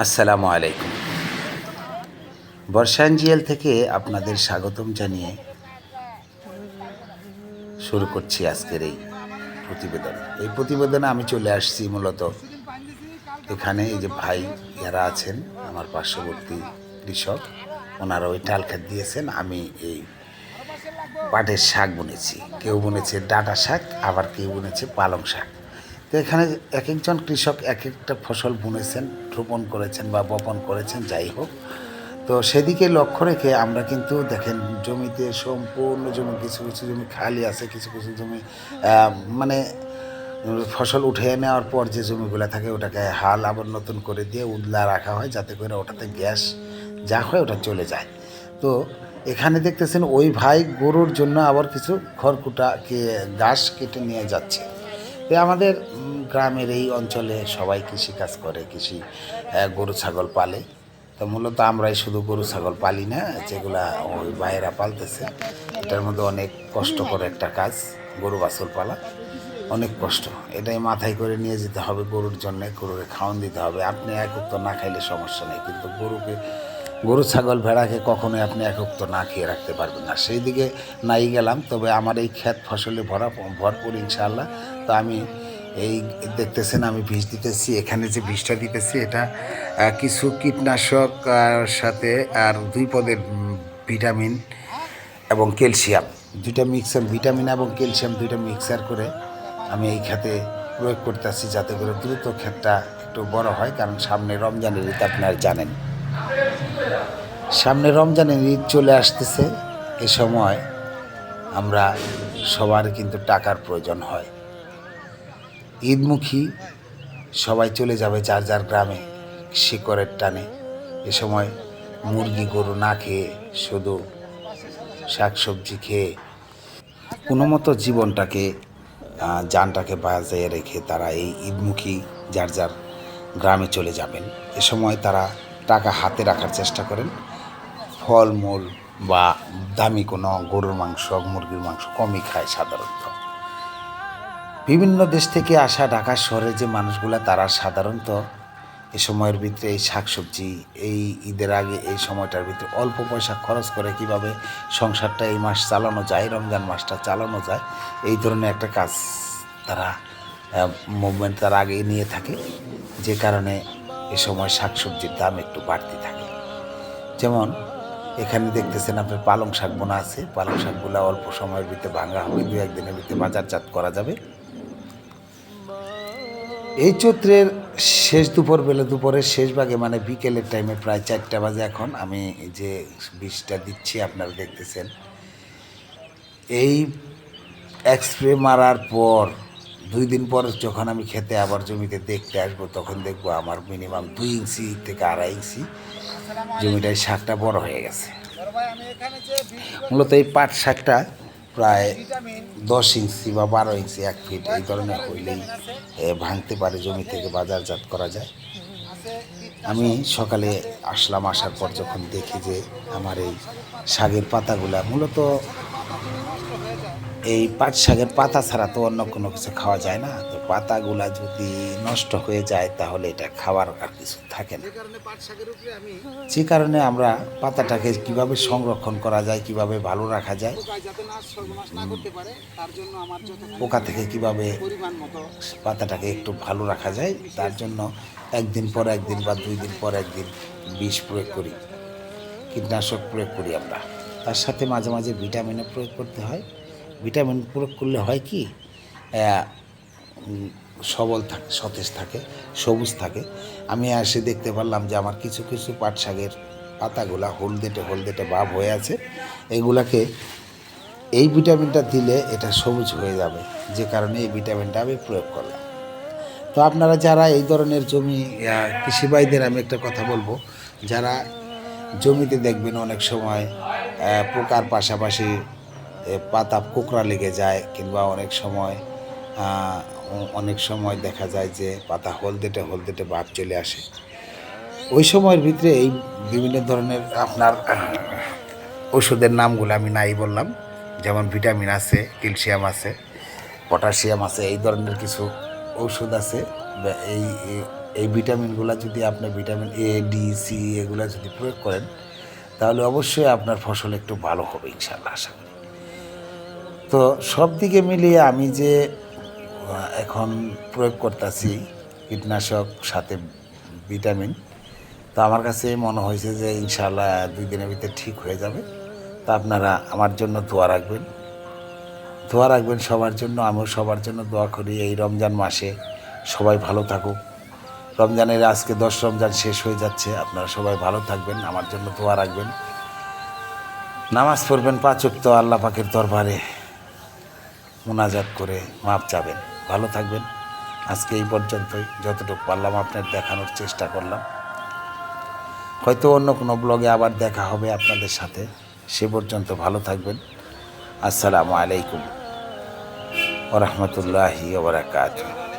আসসালামু আলাইকুম। বর্ষাঞ্জিয়াল থেকে আপনাদের স্বাগতম জানিয়ে শুরু করছি আজকের এই প্রতিবেদন। এই প্রতিবেদনে আমি চলে আসছি মূলত এখানে এই যে ভাই যারা আছেন, আমার পার্শ্ববর্তী কৃষক ওনারা ওই ডাল খেত দিয়েছেন, আমি এই পাটের শাক বুনেছি। কেউ বুনেছে ডাটা শাক, আবার কেউ বুনেছে পালং শাক। তো এখানে এক একজন কৃষক এক একটা ফসল বুনেছেন, রোপণ করেছেন বা বপন করেছেন, যাই হোক। তো সেদিকে লক্ষ্য রেখে আমরা কিন্তু দেখেন জমিতে সম্পূর্ণ জমি, কিছু কিছু জমি খালি আছে, কিছু কিছু জমি মানে ফসল উঠে নেওয়ার পর যে জমিগুলো থাকে ওটাকে হাল আবার নতুন করে দিয়ে উদলা রাখা হয় যাতে করে ওটাতে গ্যাস যা হয় ওটা চলে যায়। তো এখানে দেখতেছেন ওই ভাই গরুর জন্য আবার কিছু খড়কুটা কে, ঘাস কেটে নিয়ে যাচ্ছে। তো আমাদের গ্রামের এই অঞ্চলে সবাই কৃষিকাজ করে, কৃষি গরু, ছাগল পালে। তো মূলত আমরাই শুধু গরু, ছাগল পালি না, যেগুলা ওই ভাইয়েরা পালতেছে। এটার মধ্যে অনেক কষ্টকর একটা কাজ, গরু, বাছুর পালা। অনেক কষ্ট। এটাই মাথায় করে নিয়ে যেতে হবে গরুর জন্য গরুকে খাওয়ান দিতে হবে। আপনি একত্র না খাইলে সমস্যা নেই, কিন্তু গরুকে গরু, ছাগল, ভেড়াকে কখনোই আপনি একক না খেয়ে রাখতে পারবেন না। সেই দিকে নাই গেলাম, তবে আমার এই ক্ষেত ফসলে ভরা, ভরপুর ইনশাআল্লাহ। তো আমি এই দেখতেছেন, আমি বীজ দিতেছি, এখানে যে বীজটা দিতেছি, এটা কিছু কীটনাশক সাথে আর দুই পদের ভিটামিন এবং ক্যালসিয়াম। দুইটা মিক্সার, ভিটামিন এবং ক্যালসিয়াম দুইটা মিক্সার করে আমি এই খেতে প্রয়োগ করতেছি, যাতে করে দ্রুত ক্ষেতটা একটু বড় হয়, কারণ সামনে রমজানের ঈদ, আপনারা জানেন। সামনে রমজানের ঈদ চলে আসতেছে। এ সময় আমরা সবার কিন্তু টাকার প্রয়োজন হয়। ঈদমুখী সবাই চলে যাবে যার যার গ্রামে শিকড়ের টানে। এ সময় মুরগি গরু না খেয়ে শুধু শাকসবজি খেয়ে কোনো মতো জীবনটাকে আহ, জানটাকে বাজায় রেখে তারা এই ঈদমুখী যার যার গ্রামে চলে যাবেন। এ সময় তারা টাকা হাতে রাখার চেষ্টা করেন। ফলমূল বা দামি কোনো গরুর মাংস, মুরগির মাংস কমই খায় সাধারণত। বিভিন্ন দেশ থেকে আসা ঢাকা শহরে যে মানুষগুলো, তারা সাধারণত এ সময়ের ভিতরে এই শাকসবজি, এই ঈদের আগে এই সময়টার ভিতরে অল্প পয়সা খরচ করে কীভাবে সংসারটা এই মাস চালানো যায়, রমজান মাসটা চালানো যায়, এই ধরনের একটা কাজ তারা মুভমেন্ট তারা আগে নিয়ে থাকে। যে কারণে এ সময় শাকসবজির দাম একটু বাড়তি থাকে। যেমন, এখানে দেখতেছেন আপনার পালং শাক বোনা আছে। পালং শাকগুলো অল্প সময়ের ভিতরে ভাঙা হবে দু একদিনের ভিতরে বাজারজাত করা যাবে। এই চৈত্রের শেষ দুপুর বেলা দুপুরের শেষ ভাগে মানে বিকেলের টাইমে প্রায় চারটা বাজে এখন, আমি যে বীজটা দিচ্ছি, আপনারা দেখতেছেন। এই এক্সপ্রে মারার পর দুই দিন পর যখন আমি খেতে আবার জমিতে দেখতে আসব, তখন দেখব আমার মিনিমাম দুই ইঞ্চি থেকে আড়াই ইঞ্চি জমিটায় শাকটা বড় হয়ে গেছে। মূলত এই পাট শাকটা প্রায় দশ ইঞ্চি বা বারো ইঞ্চি, এক ফিট এই ধরনের হইলেই ভাঙতে পারে জমি থেকে বাজারজাত করা যায়। আমি সকালে আসলাম, আসার পর যখন দেখি যে আমার এই শাকের পাতাগুলা মূলত এই পাট শাকের পাতা ছাড়া তো অন্য কোনো কিছু খাওয়া যায় না। তো পাতাগুলা যদি নষ্ট হয়ে যায়, তাহলে এটা খাওয়ার আর কিছু থাকে না। যে কারণে আমরা পাতাটাকে কীভাবে সংরক্ষণ করা যায়, কীভাবে ভালো রাখা যায়, পোকা থেকে কীভাবে পাতাটাকে একটু ভালো রাখা যায়, তার জন্য একদিন পর একদিন বা দুই দিন পর একদিন বিষ প্রয়োগ করি, কীটনাশক প্রয়োগ করি আমরা। তার সাথে মাঝে মাঝে ভিটামিনও প্রয়োগ করতে হয়। ভিটামিন প্রয়োগ করলে হয় কি সবল থাকে সতেজ থাকে সবুজ থাকে। আমি এসে দেখতে পারলাম যে আমার কিছু কিছু পাট শাকের পাতাগুলা হলদেটে হলদেটে ভাব হয়ে আছে। এগুলাকে এই ভিটামিনটা দিলে এটা সবুজ হয়ে যাবে যে কারণে এই ভিটামিনটা আমি প্রয়োগ করলাম। তো আপনারা যারা এই ধরনের জমি আহ, কৃষি ভাইদের আমি একটা কথা বলব যারা জমিতে দেখবেন অনেক সময় পোকার পাশাপাশি পাতা কোকড়া লেগে যায় কিংবা অনেক সময় অনেক সময় দেখা যায় যে পাতা হলদেটে হলদেটে ভাব চলে আসে। ওই সময়ের ভিতরে এই বিভিন্ন ধরনের আপনার, ওষুধের নামগুলো আমি নাই বললাম, যেমন ভিটামিন আছে, ক্যালসিয়াম আছে, পটাশিয়াম আছে, এই ধরনের কিছু ঔষধ আছে। এই এই ভিটামিনগুলো যদি আপনি ভিটামিন এ, ডি, সি এগুলো যদি প্রয়োগ করেন, তাহলে অবশ্যই আপনার ফসল একটু ভালো হবে ইনশাল্লাহ আশা করি। তো সব দিকে মিলিয়ে আমি যে এখন প্রয়োগ করতেছি কীটনাশক সাথে ভিটামিন, তো আমার কাছে মনে হয়েছে যে ইনশাল্লাহ দুই দিনের ভিতরে ঠিক হয়ে যাবে। তা আপনারা আমার জন্য দোয়া রাখবেন। দোয়া রাখবেন সবার জন্য, আমিও সবার জন্য দোয়া করি এই রমজান মাসে। সবাই ভালো থাকুক। রমজানের আজকে দশ রমজান শেষ হয়ে যাচ্ছে, আপনারা সবাই ভালো থাকবেন, আমার জন্য দোয়া রাখবেন। নামাজ পড়বেন পাঁচ ওয়াক্ত আল্লাহ পাকের দরবারে। মোনাজাত করে মাপ চাবেন। ভালো থাকবেন। আজকে এই পর্যন্তই। যতটুকু পারলাম আপনার দেখানোর চেষ্টা করলাম। হয়তো অন্য কোনো ব্লগে আবার দেখা হবে আপনাদের সাথে। সে পর্যন্ত ভালো থাকবেন। আসসালামু আলাইকুম। ওরহমতুল্লাহি ওবরাকাতুহ।